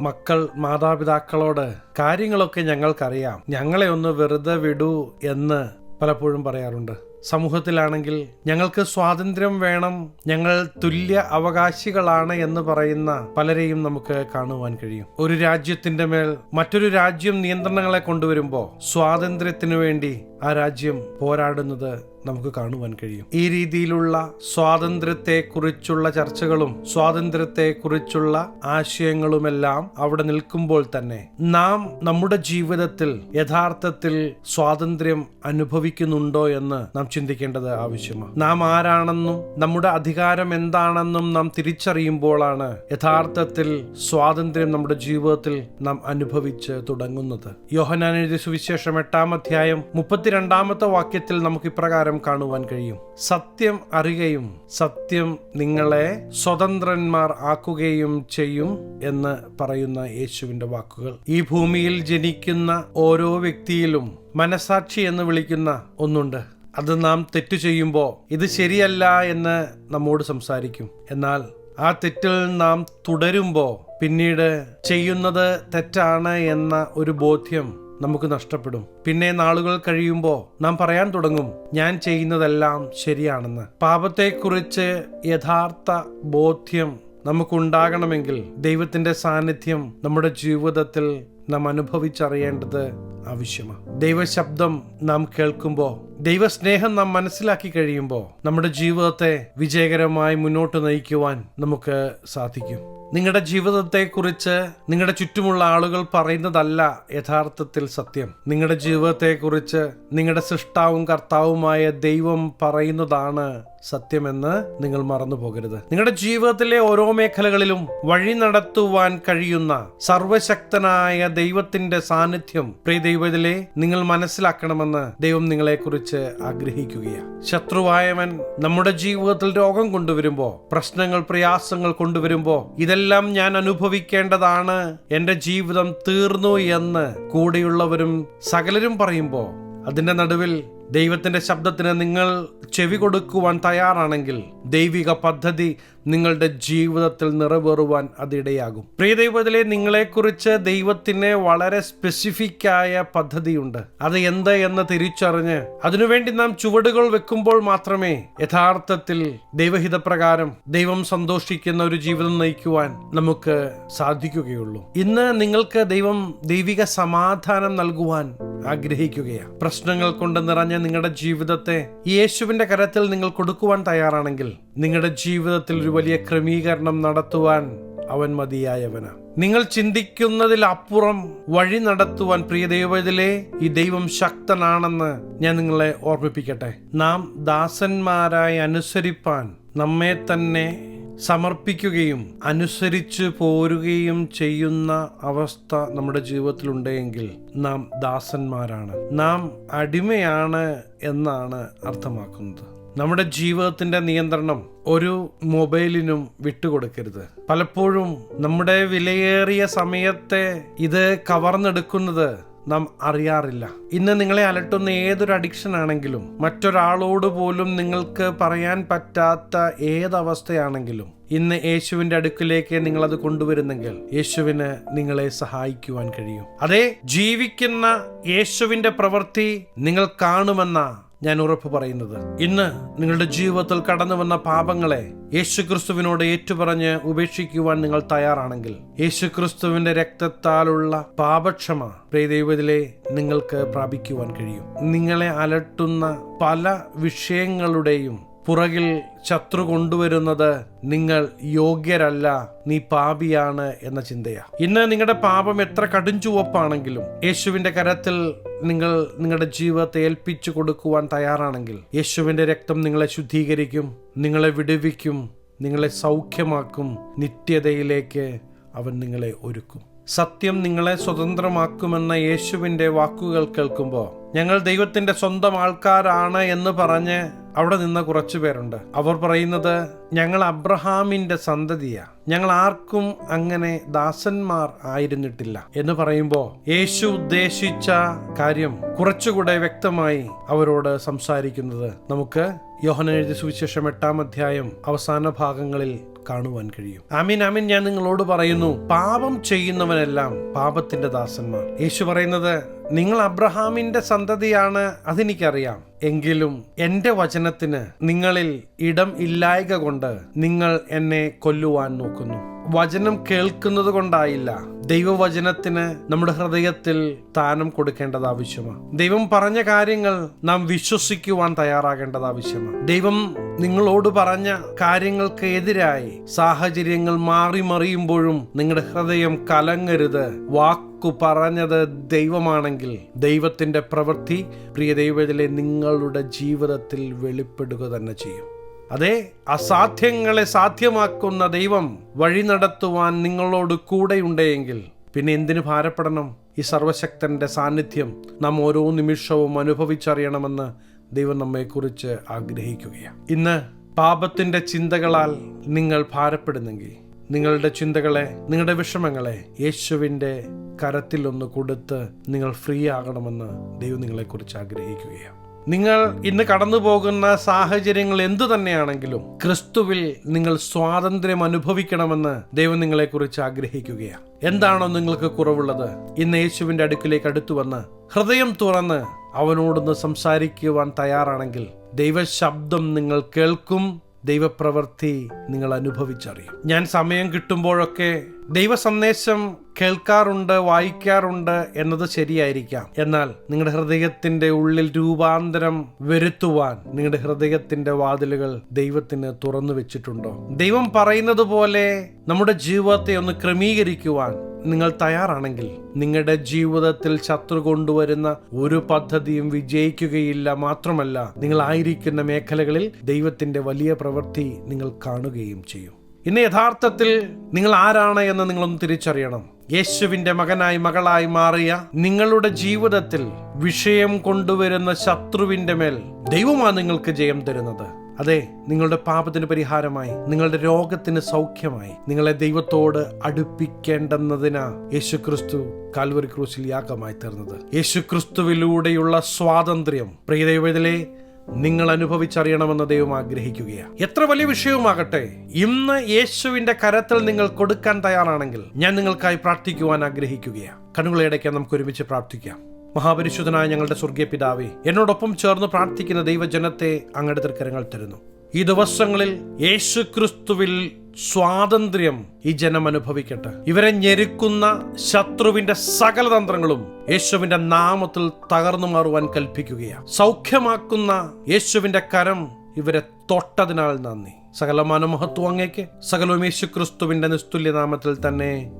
മക്കൾ മാതാപിതാക്കളോട് കാര്യങ്ങളൊക്കെ ഞങ്ങൾക്കറിയാം. ഞങ്ങളെ ഒന്ന് വെറുതെ വിടൂ എന്ന് പലപ്പോഴും പറയാറുണ്ട്. സമൂഹത്തിലാണെങ്കിൽ ഞങ്ങൾക്ക് സ്വാതന്ത്ര്യം വേണം ഞങ്ങൾ തുല്യ അവകാശികളാണ് എന്ന് പറയുന്ന പലരെയും നമുക്ക് കാണുവാൻ കഴിയും. ഒരു രാജ്യത്തിന്റെ മേൽ മറ്റൊരു രാജ്യം നിയന്ത്രണങ്ങളെ കൊണ്ടുവരുമ്പോൾ സ്വാതന്ത്ര്യത്തിനു വേണ്ടി ആ രാജ്യം പോരാടുന്നത് നമുക്ക് കാണുവാൻ കഴിയും. ഈ രീതിയിലുള്ള സ്വാതന്ത്ര്യത്തെ കുറിച്ചുള്ള ചർച്ചകളും സ്വാതന്ത്ര്യത്തെ കുറിച്ചുള്ള ആശയങ്ങളുമെല്ലാം അവിടെ നിൽക്കുമ്പോൾ തന്നെ നാം നമ്മുടെ ജീവിതത്തിൽ യഥാർത്ഥത്തിൽ സ്വാതന്ത്ര്യം അനുഭവിക്കുന്നുണ്ടോ എന്ന് നാം ചിന്തിക്കേണ്ടത് ആവശ്യമാണ്. നാം ആരാണെന്നും നമ്മുടെ അധികാരം എന്താണെന്നും നാം തിരിച്ചറിയുമ്പോഴാണ് യഥാർത്ഥത്തിൽ സ്വാതന്ത്ര്യം നമ്മുടെ ജീവിതത്തിൽ നാം അനുഭവിച്ച് തുടങ്ങുന്നത്. യോഹനാനുജ സുവിശേഷം എട്ടാം അധ്യായം മുപ്പത്തിരണ്ടാമത്തെ വാക്യത്തിൽ നമുക്ക് ഇപ്രകാരം കാണുവാൻ കഴിയും. സത്യം അറിയുകയും സത്യം നിങ്ങളെ സ്വതന്ത്രന്മാർ ആക്കുകയും ചെയ്യും എന്ന് പറയുന്ന യേശുവിന്റെ വാക്കുകൾ. ഈ ഭൂമിയിൽ ജനിക്കുന്ന ഓരോ വ്യക്തിയിലും മനസാക്ഷി എന്ന് വിളിക്കുന്ന ഒന്നുണ്ട്. അത് നാം തെറ്റു ചെയ്യുമ്പോൾ ഇത് ശരിയല്ല എന്ന് നമ്മോട് സംസാരിക്കും. എന്നാൽ ആ തെറ്റിൽ നാം തുടരുമ്പോൾ പിന്നീട് ചെയ്യുന്നത് തെറ്റാണ് എന്ന ഒരു ബോധ്യം നമുക്ക് നഷ്ടപ്പെടും. പിന്നെ നാളുകൾ കഴിയുമ്പോൾ നാം പറയാൻ തുടങ്ങും ഞാൻ ചെയ്യുന്നതെല്ലാം ശരിയാണെന്ന്. പാപത്തെക്കുറിച്ച് യഥാർത്ഥ ബോധ്യം നമുക്കുണ്ടാകണമെങ്കിൽ ദൈവത്തിന്റെ സാന്നിധ്യം നമ്മുടെ ജീവിതത്തിൽ നാം അനുഭവിച്ചറിയേണ്ടത് ആവശ്യമാണ്. ദൈവശബ്ദം നാം കേൾക്കുമ്പോൾ ദൈവസ്നേഹം നാം മനസ്സിലാക്കി കഴിയുമ്പോൾ നമ്മുടെ ജീവിതത്തെ വിജയകരമായി മുന്നോട്ട് നയിക്കുവാൻ നമുക്ക് സാധിക്കും. നിങ്ങളുടെ ജീവിതത്തെക്കുറിച്ച് നിങ്ങളുടെ ചുറ്റുമുള്ള ആളുകൾ പറയുന്നതല്ല യഥാർത്ഥത്തിൽ സത്യം. നിങ്ങളുടെ ജീവിതത്തെക്കുറിച്ച് നിങ്ങളുടെ സൃഷ്ടാവും കർത്താവുമായ ദൈവം പറയുന്നതാണ് സത്യമെന്ന് നിങ്ങൾ മറന്നു പോകരുത് നിങ്ങളുടെ ജീവിതത്തിലെ ഓരോ മേഖലകളിലും വഴി നടത്തുവാൻ കഴിയുന്ന സർവശക്തനായ ദൈവത്തിന്റെ സാന്നിധ്യം പ്രിയ ദൈവത്തിലെ നിങ്ങൾ മനസ്സിലാക്കണമെന്ന് ദൈവം നിങ്ങളെക്കുറിച്ച് ആഗ്രഹിക്കുകയാണ്. ശത്രുവായവൻ നമ്മുടെ ജീവിതത്തിൽ രോഗം കൊണ്ടുവരുമ്പോ പ്രശ്നങ്ങൾ പ്രയാസങ്ങൾ കൊണ്ടുവരുമ്പോ ഇതെല്ലാം ഞാൻ അനുഭവിക്കേണ്ടതാണ്. എന്റെ ജീവിതം തീർന്നു എന്ന് കൂടെയുള്ളവരും സകലരും പറയുമ്പോ അതിന്റെ നടുവിൽ ദൈവത്തിന്റെ ശബ്ദത്തിന് നിങ്ങൾ ചെവി കൊടുക്കുവാൻ തയ്യാറാണെങ്കിൽ ദൈവിക പദ്ധതി നിങ്ങളുടെ ജീവിതത്തിൽ നിറവേറുവാൻ അതിടയാകും. പ്രിയ ദൈവത്തിലെ നിങ്ങളെക്കുറിച്ച് ദൈവത്തിന് വളരെ സ്പെസിഫിക് ആയ പദ്ധതിയുണ്ട്. അത് എന്ത് എന്ന് തിരിച്ചറിഞ്ഞ് അതിനുവേണ്ടി നാം ചുവടുകൾ വെക്കുമ്പോൾ മാത്രമേ യഥാർത്ഥത്തിൽ ദൈവഹിതപ്രകാരം ദൈവം സന്തോഷിക്കുന്ന ഒരു ജീവിതം നയിക്കുവാൻ നമുക്ക് സാധിക്കുകയുള്ളൂ. ഇന്ന് നിങ്ങൾക്ക് ദൈവം ദൈവിക സമാധാനം നൽകുവാൻ ആഗ്രഹിക്കുകയാണ്. പ്രശ്നങ്ങൾ കൊണ്ട് നിറഞ്ഞ നിങ്ങളുടെ ജീവിതത്തെ യേശുവിന്റെ കരത്തിൽ നിങ്ങൾ കൊടുക്കുവാൻ തയ്യാറാണെങ്കിൽ നിങ്ങളുടെ ജീവിതത്തിൽ ഒരു വലിയ ക്രമീകരണം നടത്തുവാൻ അവൻ മതിയായവനാണ് നിങ്ങൾ ചിന്തിക്കുന്നതിൽ അപ്പുറം വഴി നടത്തുവാൻ പ്രിയ ദൈവത്തിലെ ഈ ദൈവം ശക്തനാണെന്ന് ഞാൻ നിങ്ങളെ ഓർമ്മിപ്പിക്കട്ടെ. നാം ദാസന്മാരായി അനുസരിപ്പാൻ നമ്മെ തന്നെ സമർപ്പിക്കുകയും അനുസരിച്ച് പോരുകയും ചെയ്യുന്ന അവസ്ഥ നമ്മുടെ ജീവിതത്തിലുണ്ടെങ്കിൽ നാം ദാസന്മാരാണ്. നാം അടിമയാണ് എന്നാണ് അർത്ഥമാക്കുന്നത്. നമ്മുടെ ജീവിതത്തിന്റെ നിയന്ത്രണം ഒരു മൊബൈലിനും വിട്ടുകൊടുക്കരുത്. പലപ്പോഴും നമ്മുടെ വിലയേറിയ സമയത്തെ ഇത് കവർന്നെടുക്കുന്നത് നാം അറിയാറില്ല. ഇന്ന് നിങ്ങളെ അലട്ടുന്ന ഏതൊരു അഡിക്ഷൻ ആണെങ്കിലും മറ്റൊരാളോട് പോലും നിങ്ങൾക്ക് പറയാൻ പറ്റാത്ത ഏതവസ്ഥയാണെങ്കിലും ഇന്ന് യേശുവിന്റെ അടുക്കിലേക്ക് നിങ്ങൾ അത് കൊണ്ടുവരുന്നെങ്കിൽ യേശുവിന് നിങ്ങളെ സഹായിക്കുവാൻ കഴിയും. അതെ ജീവിക്കുന്ന യേശുവിന്റെ പ്രവൃത്തി നിങ്ങൾ കാണുമെന്ന ഞാൻ ഉറപ്പ് പറയുന്നത്. ഇന്ന് നിങ്ങളുടെ ജീവിതത്തിൽ കടന്നു വന്ന പാപങ്ങളെ യേശുക്രിസ്തുവിനോട് ഏറ്റുപറഞ്ഞ് ഉപേക്ഷിക്കുവാൻ നിങ്ങൾ തയ്യാറാണെങ്കിൽ യേശുക്രിസ്തുവിന്റെ രക്തത്താലുള്ള പാപക്ഷമ പ്രിയദൈവത്തിലെ നിങ്ങൾക്ക് പ്രാപിക്കുവാൻ കഴിയും. നിങ്ങളെ അലട്ടുന്ന പല വിഷയങ്ങളുടെയും പുറകിൽ ശത്രു കൊണ്ടുവരുന്നത് നിങ്ങൾ യോഗ്യരല്ല നീ പാപിയാണ് എന്ന ചിന്തയാ. ഇന്ന് നിങ്ങളുടെ പാപം എത്ര കടുംചുവപ്പാണെങ്കിലും യേശുവിന്റെ കരത്തിൽ നിങ്ങൾ നിങ്ങളുടെ ജീവിതത്തെ ഏൽപ്പിച്ചു കൊടുക്കുവാൻ തയ്യാറാണെങ്കിൽ യേശുവിന്റെ രക്തം നിങ്ങളെ ശുദ്ധീകരിക്കും നിങ്ങളെ വിടുവിക്കും നിങ്ങളെ സൗഖ്യമാക്കും നിത്യതയിലേക്ക് അവൻ നിങ്ങളെ ഒരുക്കും. സത്യം നിങ്ങളെ സ്വതന്ത്രമാക്കുമെന്ന യേശുവിന്റെ വാക്കുകൾ കേൾക്കുമ്പോൾ ഞങ്ങൾ ദൈവത്തിന്റെ സ്വന്തം ആൾക്കാരാണ് എന്ന് പറഞ്ഞ് അവിടെ നിന്ന കുറച്ചു പേരുണ്ട്. അവർ പറയുന്നത് ഞങ്ങൾ അബ്രഹാമിന്റെ സന്തതിയാ. ഞങ്ങൾ ആർക്കും അങ്ങനെ ദാസന്മാർ ആയിരുന്നിട്ടില്ല. എന്ന് പറയുമ്പോൾ യേശു ഉദ്ദേശിച്ച കാര്യം കുറച്ചുകൂടെ വ്യക്തമായി അവരോട് സംസാരിക്കുന്നത് നമുക്ക് യോഹനെഴുതി സുവിശേഷം എട്ടാം അധ്യായം അവസാന ഭാഗങ്ങളിൽ കാണുവാൻ കഴിയും. ആമീൻ ആമീൻ ഞാൻ നിങ്ങളോട് പറയുന്നു പാപം ചെയ്യുന്നവനെല്ലാം പാപത്തിന്റെ ദാസന്മാർ. യേശു പറയുന്നത് നിങ്ങൾ അബ്രഹാമിന്റെ സന്തതിയാണ് അതെനിക്കറിയാം. എങ്കിലും എന്റെ വചനത്തിന് നിങ്ങളിൽ ഇടം ഇല്ലായക കൊണ്ട് നിങ്ങൾ എന്നെ കൊല്ലുവാൻ നോക്കുന്നു. വചനം കേൾക്കുന്നത് കൊണ്ടായില്ല. ദൈവവചനത്തിന് നമ്മുടെ ഹൃദയത്തിൽ സ്ഥാനം കൊടുക്കേണ്ടത് ആവശ്യമാണ്. ദൈവം പറഞ്ഞ കാര്യങ്ങൾ നാം വിശ്വസിക്കുവാൻ തയ്യാറാകേണ്ടത് ആവശ്യമാണ്. ദൈവം നിങ്ങളോട് പറഞ്ഞ കാര്യങ്ങൾക്ക് എതിരായി സാഹചര്യങ്ങൾ മാറി മറിയുമ്പോഴും നിങ്ങളുടെ ഹൃദയം കലങ്ങരുത്. വാക്കു പറഞ്ഞത് ദൈവമാണെങ്കിൽ ദൈവത്തിന്റെ പ്രവൃത്തി പ്രിയ ദൈവത്തിലെ നിങ്ങളുടെ ജീവിതത്തിൽ വെളിപ്പെടുക തന്നെ ചെയ്യും. അതെ അസാധ്യങ്ങളെ സാധ്യമാക്കുന്ന ദൈവം വഴി നടത്തുവാൻ നിങ്ങളോട് കൂടെയുണ്ടെങ്കിൽ പിന്നെ എന്തിനു ഭാരപ്പെടണം? ഈ സർവശക്തന്റെ സാന്നിധ്യം നാം ഓരോ നിമിഷവും അനുഭവിച്ചറിയണമെന്ന് ദൈവം നമ്മെക്കുറിച്ച് ആഗ്രഹിക്കുകയാണ്. ഇന്ന് പാപത്തിന്റെ ചിന്തകളാൽ നിങ്ങൾ ഭാരപ്പെടുന്നെങ്കിൽ നിങ്ങളുടെ ചിന്തകളെ നിങ്ങളുടെ വിഷമങ്ങളെ യേശുവിന്റെ കരത്തിൽ ഒന്ന് കൊടുത്ത് നിങ്ങൾ ഫ്രീ ആകണമെന്ന് ദൈവം നിങ്ങളെക്കുറിച്ച് ആഗ്രഹിക്കുകയാണ്. നിങ്ങൾ ഇന്ന് കടന്നു പോകുന്ന സാഹചര്യങ്ങൾ എന്തു തന്നെയാണെങ്കിലും ക്രിസ്തുവിൽ നിങ്ങൾ സ്വാതന്ത്ര്യം അനുഭവിക്കണമെന്ന് ദൈവം നിങ്ങളെക്കുറിച്ച് ആഗ്രഹിക്കുകയാണ് എന്താണോ നിങ്ങൾക്ക് കുറവുള്ളത്? ഇന്ന് യേശുവിന്റെ അടുക്കിലേക്ക് അടുത്തു വന്ന് ഹൃദയം തുറന്ന് അവനോടൊന്ന് സംസാരിക്കുവാൻ തയ്യാറാണെങ്കിൽ ദൈവശബ്ദം നിങ്ങൾ കേൾക്കും ദൈവപ്രവൃത്തി നിങ്ങൾ അനുഭവിച്ചറിയും. ഞാൻ സമയം കിട്ടുമ്പോഴൊക്കെ ദൈവ സന്ദേശം കേൾക്കാറുണ്ട് വായിക്കാറുണ്ട് എന്നത് ശരിയായിരിക്കാം. എന്നാൽ നിങ്ങളുടെ ഹൃദയത്തിന്റെ ഉള്ളിൽ രൂപാന്തരം വരുത്തുവാൻ നിങ്ങളുടെ ഹൃദയത്തിന്റെ വാതിലുകൾ ദൈവത്തിന് തുറന്നു വെച്ചിട്ടുണ്ടോ? ദൈവം പറയുന്നത് പോലെ നമ്മുടെ ജീവിതത്തെ ഒന്ന് ക്രമീകരിക്കുവാൻ നിങ്ങൾ തയ്യാറാണെങ്കിൽ നിങ്ങളുടെ ജീവിതത്തിൽ ശത്രു കൊണ്ടുവരുന്ന ഒരു പദ്ധതിയും വിജയിക്കുകയില്ല മാത്രമല്ല നിങ്ങൾ ആയിരിക്കുന്ന മേഖലകളിൽ ദൈവത്തിന്റെ വലിയ പ്രവൃത്തി നിങ്ങൾ കാണുകയും ചെയ്യും. ഇന്ന് യഥാർത്ഥത്തിൽ നിങ്ങൾ ആരാണ് എന്ന് നിങ്ങളൊന്ന് തിരിച്ചറിയണം. യേശുവിന്റെ മകനായി മകളായി മാറിയ നിങ്ങളുടെ ജീവിതത്തിൽ വിഷയം കൊണ്ടുവരുന്ന ശത്രുവിന്റെ മേൽ ദൈവമാണ് നിങ്ങൾക്ക് ജയം തരുന്നത്. അതെ നിങ്ങളുടെ പാപത്തിന് പരിഹാരമായി നിങ്ങളുടെ രോഗത്തിന് സൗഖ്യമായി നിങ്ങളെ ദൈവത്തോട് അടുപ്പിക്കേണ്ടെന്നതിനാ യേശു ക്രിസ്തു കാൽവരി ക്രൂശിൽ യാഗമായി തീർന്നത്. യേശു ക്രിസ്തുവിലൂടെയുള്ള സ്വാതന്ത്ര്യം. പ്രിയദൈവത്തിലെ നിങ്ങൾ അനുഭവിച്ചറിയണമെന്ന് ദൈവം ആഗ്രഹിക്കുകയാണ്. എത്ര വലിയ വിഷയവുമാകട്ടെ ഇന്ന് യേശുവിന്റെ കരത്തിൽ നിങ്ങൾ കൊടുക്കാൻ തയ്യാറാണെങ്കിൽ ഞാൻ നിങ്ങൾക്കായി പ്രാർത്ഥിക്കുവാൻ ആഗ്രഹിക്കുകയാണ്. കണ്ണുകളിടയ്ക്ക് നമുക്ക് ഒരുമിച്ച് പ്രാർത്ഥിക്കാം. മഹാപരിശുദ്ധനായ ഞങ്ങളുടെ സ്വർഗീയ പിതാവേ എന്നോടൊപ്പം ചേർന്ന് പ്രാർത്ഥിക്കുന്ന ദൈവജനത്തെ അങ്ങയുടെ തൃക്കരങ്ങൾ തരുന്നു. ഈ ദിവസങ്ങളിൽ യേശു ക്രിസ്തുവിൽ സ്വാതന്ത്ര്യം ഈ ജനം അനുഭവിക്കട്ടെ. ഇവരെ ഞെരുക്കുന്ന ശത്രുവിന്റെ സകല തന്ത്രങ്ങളും യേശുവിന്റെ നാമത്തിൽ തകർന്നു മാറുവാൻ കൽപ്പിക്കുകയാണ് സൗഖ്യമാക്കുന്ന യേശുവിന്റെ കരം ഇവരെ തൊട്ടതിനാൽ നന്ദി. സകല മനമഹത്വം അങ്ങേക്ക് സകലവും യേശു ക്രിസ്തുവിന്റെ നിസ്തുല്യ നാമത്തിൽ തന്നെ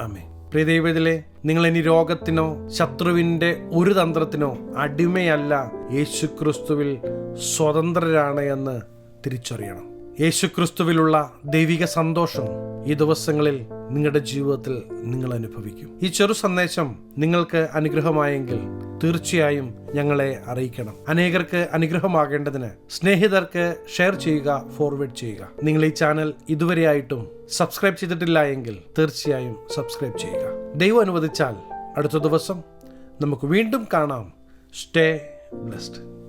അമേ പ്രിയദൈവത്തിലെ നിങ്ങൾ ഇനി രോഗത്തിനോ ശത്രുവിന്റെ ഒരു തന്ത്രത്തിനോ അടിമയല്ല യേശു ക്രിസ്തുവിൽ സ്വതന്ത്രരാണ് എന്ന് തിരിച്ചറിയണം. യേശു ക്രിസ്തുവിലുള്ള ദൈവിക സന്തോഷം ഈ ദിവസങ്ങളിൽ നിങ്ങളുടെ ജീവിതത്തിൽ നിങ്ങൾ അനുഭവിക്കും. ഈ ചെറു സന്ദേശം നിങ്ങൾക്ക് അനുഗ്രഹമായെങ്കിൽ തീർച്ചയായും ഞങ്ങളെ അറിയിക്കണം. അനേകർക്ക് അനുഗ്രഹമാകേണ്ടതിന് സ്നേഹിതർക്ക് ഷെയർ ചെയ്യുക ഫോർവേഡ് ചെയ്യുക. നിങ്ങൾ ഈ ചാനൽ ഇതുവരെയായിട്ടും സബ്സ്ക്രൈബ് ചെയ്തിട്ടില്ല എങ്കിൽ തീർച്ചയായും സബ്സ്ക്രൈബ് ചെയ്യുക. ദൈവം അനുവദിച്ചാൽ അടുത്ത ദിവസം നമുക്ക് വീണ്ടും കാണാം. Stay blessed.